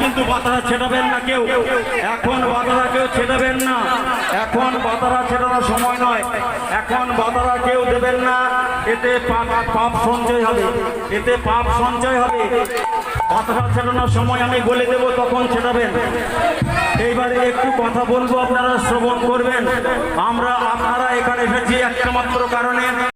কিন্তু বাতারা ছেটাবেন না কেউ। এখন বাতারা কেউ ছেটাবেন না। এখন বাতারা ছেটানোর সময় নয়। এখন বাতারা কেউ দেবেন না। এতে পাপ পাপ সঞ্চয় হবে। এতে পাপ সঞ্চয় হবে। কথাটা ছেটানোর সময় আমি বলে দেব, তখন ছেটাবেন এইবারে একটু কথা বলব, আপনারা শ্রবণ করবেন। আমরা, আপনারা এখানে এসেছি একটা মাত্র কারণে।